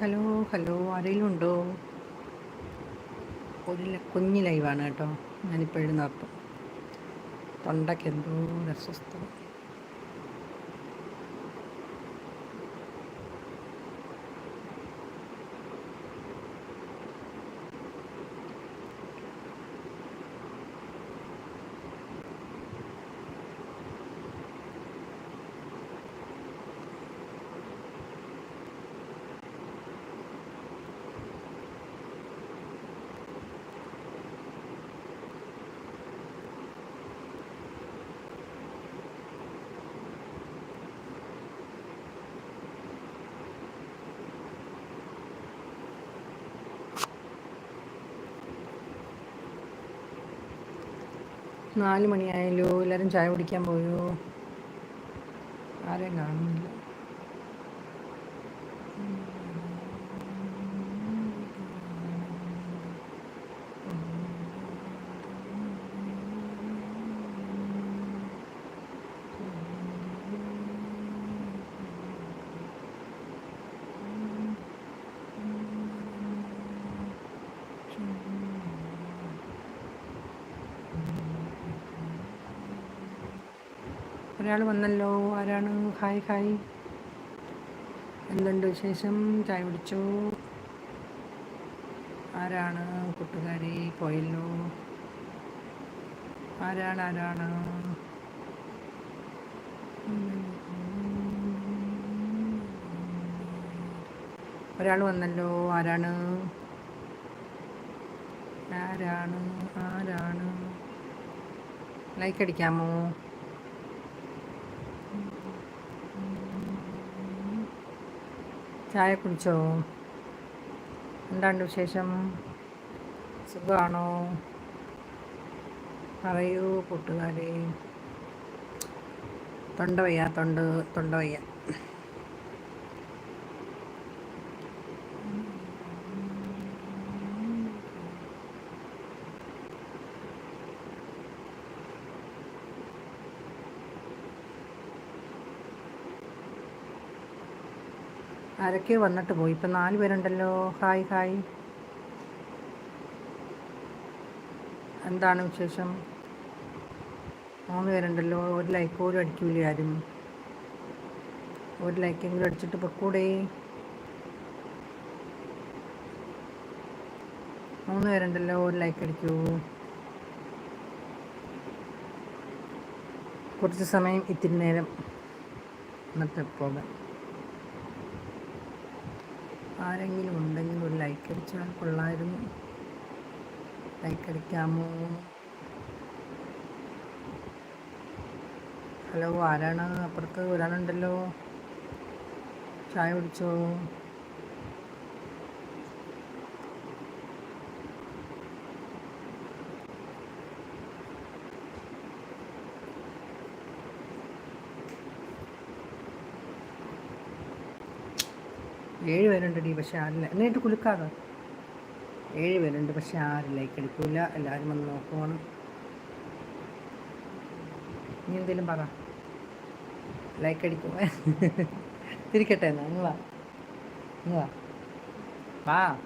Hello hello ആരെങ്കിലും ഉണ്ടോ ഒരു കുഞ്ഞ് ലൈവാണ് കേട്ടോ. ഞാനിപ്പോഴും നിർത്തും തൊണ്ടയ്ക്ക് എന്തോ ഒരു നാല് മണിയായല്ലോ? എല്ലാവരും ചായ കുടിക്കാൻ പോയോ? ആരെയും കാണുന്നില്ല. ഒരാൾ വന്നല്ലോ. ആരാണ്? Hi hi. എന്തുണ്ട് വിശേഷം? ചായ കുടിച്ചോ? ആരാണ്? കൂട്ടുകാരി പോയല്ലോ. ആരാണ്? ആരാണ്? ഒരാൾ വന്നല്ലോ. ആരാണ്? ആരാണ്? ആരാണ്? ലൈക്ക് അടിക്കാമോ? ചായ കുടിച്ചോ? എന്താണ്ട് വിശേഷം? സുഖമാണോ പറയൂ കൂട്ടുകാരെ. തൊണ്ട വയ്യ തൊണ്ട് തൊണ്ട വയ്യ. ആരൊക്കെയോ വന്നിട്ട് പോയി. ഇപ്പം നാല് പേരുണ്ടല്ലോ. Hi hi. എന്താണ് വിശേഷം? മൂന്ന് പേരുണ്ടല്ലോ. ഒരു ലൈക്ക് പോലും അടിക്കില്ല ആരും. ഒരു ലൈക്കെങ്കിലും അടിച്ചിട്ട് പൊക്കൂടെ. മൂന്ന് പേരുണ്ടല്ലോ. ഒരു ലൈക്ക് അടിക്കൂ. കുറച്ച് സമയം ഇത്തിരി നേരം എന്നിട്ട് പോകാം. ആരെങ്കിലും ഉണ്ടെങ്കിൽ ഒരു ലൈക്ക് അടിച്ചാൽ കൊള്ളായിരുന്നു. ലൈക്ക് അടിക്കാമോ? ഹലോ ആരാണ്? അപ്പുറത്ത് ഒരാളുണ്ടല്ലോ. ചായ കുടിച്ചോ? ഏഴ് പേരുണ്ടടി പക്ഷെ ആരില്ല. എന്നിട്ട് കുലുക്കാതെ? ഏഴ് പേരുണ്ട് പക്ഷെ ആരും ലൈക്ക് അടിക്കൂല എല്ലാവരും വന്ന് നോക്കുവാണ്. നീ എന്തേലും പറ. ലൈക്ക് അടിക്കും. തിരിക്കട്ടെ എന്നാ? നിങ്ങളാ വാ. നീ വാ.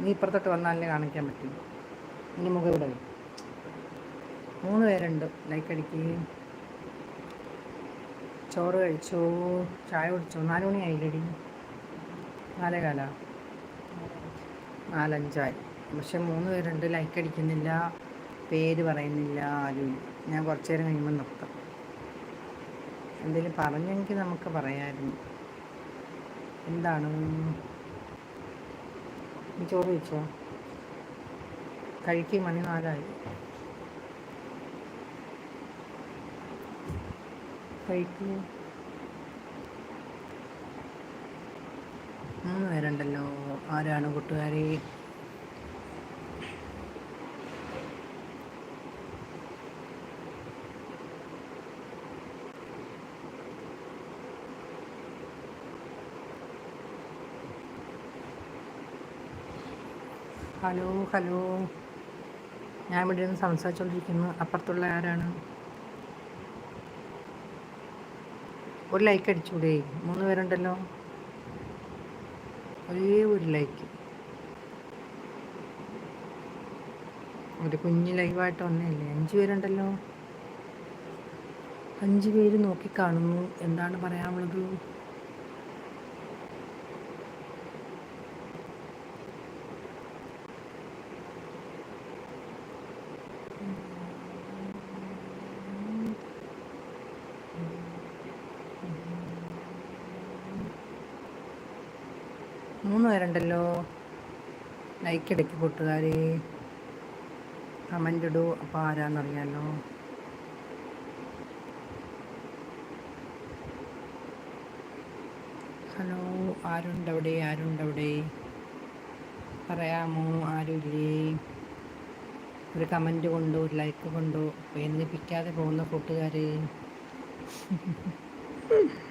നീ ഇപ്പുറത്തോട്ട് വന്നാലേ കാണിക്കാൻ പറ്റും. ഇനി മുഖം ഇവിടെ. മൂന്ന് പേരുണ്ട്. ലൈക്ക് അടിക്കുകയും ചോറ് കഴിച്ചോ? ചായ കുടിച്ചോ? നാല് മണിയായില്ലടി നാലേ കാല നാലഞ്ചായി. പക്ഷെ മൂന്ന് പേരുണ്ട് ലൈക്ക് അടിക്കുന്നില്ല പേര് പറയുന്നില്ല ആരും ഞാൻ കുറച്ച് നേരം കഴിയുമ്പോൾ നിർത്താം. എന്തെങ്കിലും പറഞ്ഞെങ്കിൽ നമുക്ക് പറയാമായിരുന്നു എന്താണ്? ചോറ് വെച്ചോ കഴിക്കും മണി നാലായി. കഴിക്കൂ. മൂന്ന് പേരുണ്ടല്ലോ ആരാണ് കൂട്ടുകാരി? Hello hello. ഞാൻ ഇവിടെ നിന്ന് സംസാരിച്ചുകൊണ്ടിരിക്കുന്നു അപ്പുറത്തുള്ള ആരാണ്? ഒരു ലൈക്ക് അടിച്ചൂടെ. മൂന്ന് പേരുണ്ടല്ലോ. ഒരേ ഒരു ലൈക്ക്. ഒരു കുഞ്ഞ് ലൈവായിട്ട് വന്നതല്ലേ? അഞ്ച് പേരുണ്ടല്ലോ. അഞ്ച് പേര് നോക്കിക്കാണുന്നു എന്താണ് പറയാനുള്ളത്? മൂന്ന് പേരുണ്ടല്ലോ. ലൈക്ക് ഇടയ്ക്ക് കൂട്ടുകാരെ. കമന്റ് ഇടൂ അപ്പോൾ ആരാന്നറിയാലോ. ഹലോ ആരുണ്ടവിടെ? ആരുണ്ടവിടെ? പറയാമോ? ആരുമില്ലേ ഒരു കമന്റ് കൊണ്ടോ ഒരു ലൈക്ക് കൊണ്ടോ? വേദനിപ്പിക്കാതെ പോകുന്ന കൂട്ടുകാരെ?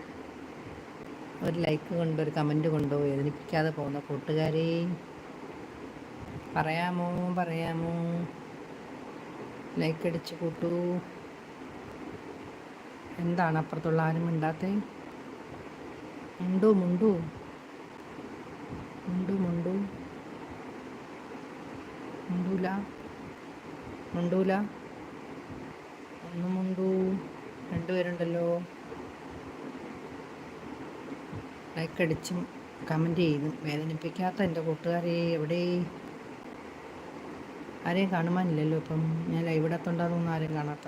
ഒരു ലൈക്ക് കൊണ്ടോ ഒരു കമന്റ് കൊണ്ടോ വേദനിപ്പിക്കാതെ പോകുന്ന കൂട്ടുകാരെ. പറയാമോ പറയാമോ? ലൈക്ക് അടിച്ച് കൂട്ടൂ. എന്താണ് അപ്പുറത്തുള്ള ആരും മിണ്ടാത്തേ? മുണ്ടു മുണ്ടു? മുണ്ടു മുണ്ടു? മുണ്ടൂല. മുണ്ടൂല. ഒന്ന് മുണ്ടു. രണ്ടുപേരുണ്ടല്ലോ. ലൈക്ക് അടിച്ചും കമന്റ് ചെയ്തും വേദനിപ്പിക്കാത്ത എന്റെ കൂട്ടുകാരെ എവിടെ ആരെയും കാണുവാനില്ലല്ലോ ഇപ്പം. ഞാൻ ലൈവ് ഇടത്തുണ്ടാകുന്ന ആരെയും കാണാത്ത.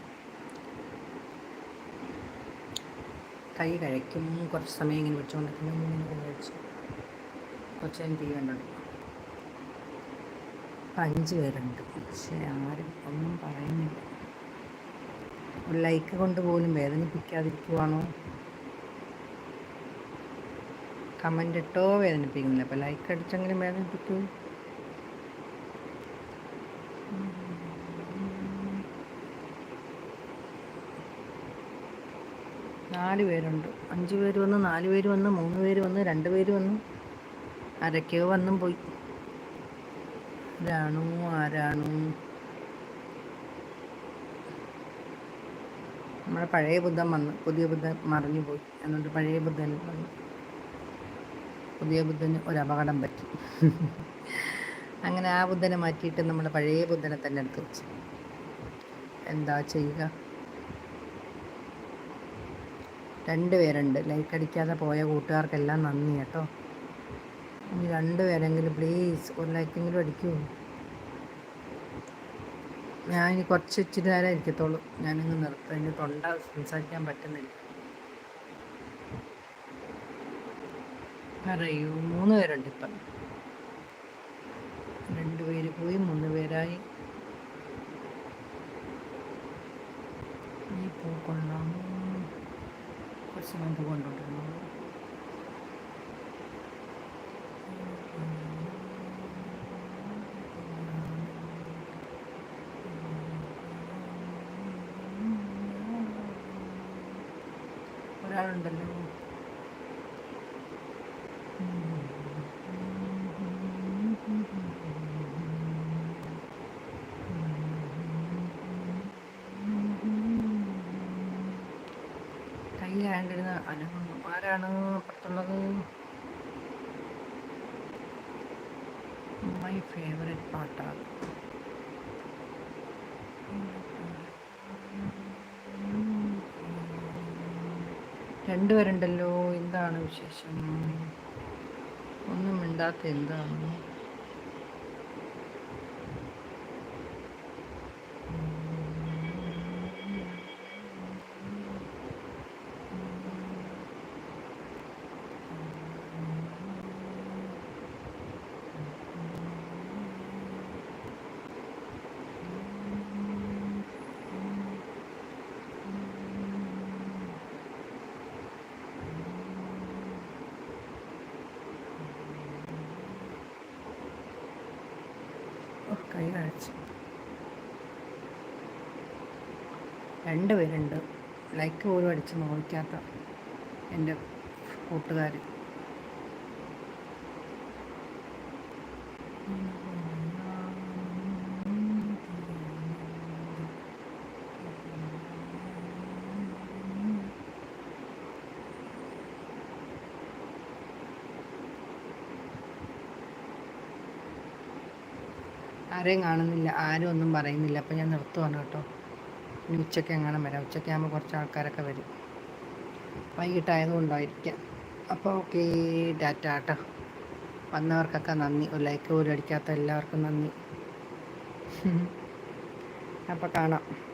കൈ കഴിക്കും കുറച്ച് സമയം ഇങ്ങനെ വെച്ചുകൊണ്ടിരിക്കുന്നു ഇങ്ങനെ കഴിച്ചു കുറച്ച് നേരം ടി വി അപ്പം അഞ്ച് പേരുണ്ട്. പക്ഷേ ആരും ഒന്നും പറയുന്നില്ല. ഒരു ലൈക്ക് കൊണ്ട് പോലും വേദനിപ്പിക്കാതിരിക്കുവാണോ? കമന്റ് ഇട്ടോ വേദനിപ്പിക്കുന്നില്ല. അപ്പോൾ ലൈക്ക് അടിച്ചെങ്കിലും വേദനിപ്പിക്കൂ. നാല് പേരുണ്ട്. അഞ്ച് പേര് വന്ന് നാല് പേര് വന്ന് മൂന്ന് പേര് വന്ന് രണ്ട് പേര് വന്നു. അരക്കോ വന്നും പോയി. ആരാണു ആരാണു? നമ്മുടെ പഴയ ബുദ്ധൻ വന്ന്. പുതിയ ബുദ്ധൻ മറിഞ്ഞു പോയി. എന്നിട്ട് പഴയ ബുദ്ധൻ വന്നു. പുതിയ ബുദ്ധന് ഒരു അപകടം പറ്റി. അങ്ങനെ ആ ബുദ്ധനെ മാറ്റിയിട്ട് നമ്മൾ പഴയ ബുദ്ധനെ തന്നെ എടുത്ത് വെച്ചു. എന്താ ചെയ്യുക? രണ്ട് പേരുണ്ട്. ലൈക്ക് അടിക്കാതെ പോയ കൂട്ടുകാർക്കെല്ലാം നന്ദി കേട്ടോ. ഇനി രണ്ട് പേരെങ്കിലും പ്ലീസ് ഒരു ലൈക്കെങ്കിലും അടിക്കൂ. ഞാൻ ഇനി കുറച്ച് ഇച്ചിരി നേരം ഇരിക്കത്തുള്ളൂ. ഞാനിങ്ങ് നിർത്തും. തൊണ്ട സംസാരിക്കാൻ പറ്റുന്നില്ല. പറയൂ. മൂന്ന് പേരുണ്ട് ഇപ്പം. രണ്ട് പേര് പോയി മൂന്ന് പേരായി. ഈ പൂ കൊള്ളാമോ കുറച്ച് മുമ്പ് കൊണ്ടുകൊണ്ടിരുന്നു ആരാണ് അപ്പുറത്തുള്ളത് മൈ ഫേവറേറ്റ് പാട്ടാണ് രണ്ടുപേരുണ്ടല്ലോ. എന്താണ് വിശേഷം? ഒന്നും മിണ്ടാത്ത എന്താണ്? ഓ, കൈ കഴിച്ചു രണ്ട് പേരുണ്ട്. ലൈക്ക് പോലും അടിച്ച് നോക്കാത്ത എന്റെ കൂട്ടുകാർ ആരെയും കാണുന്നില്ല ആരും ഒന്നും പറയുന്നില്ല. അപ്പം ഞാൻ നിർത്തുവാണ് കേട്ടോ. ഇനി ഉച്ചയ്ക്ക് എങ്ങനെ വരാം. ഉച്ചയ്ക്ക് ആകുമ്പോൾ കുറച്ച് ആൾക്കാരൊക്കെ വരും. വൈകിട്ടായതുകൊണ്ടായിരിക്കാം. അപ്പോൾ ഓക്കെ ഡാറ്റ കേട്ടോ. വന്നവർക്കൊക്കെ നന്ദി. ഒരു ലൈക്ക് പോലും അടിക്കാത്ത എല്ലാവർക്കും നന്ദി. അപ്പോൾ കാണാം.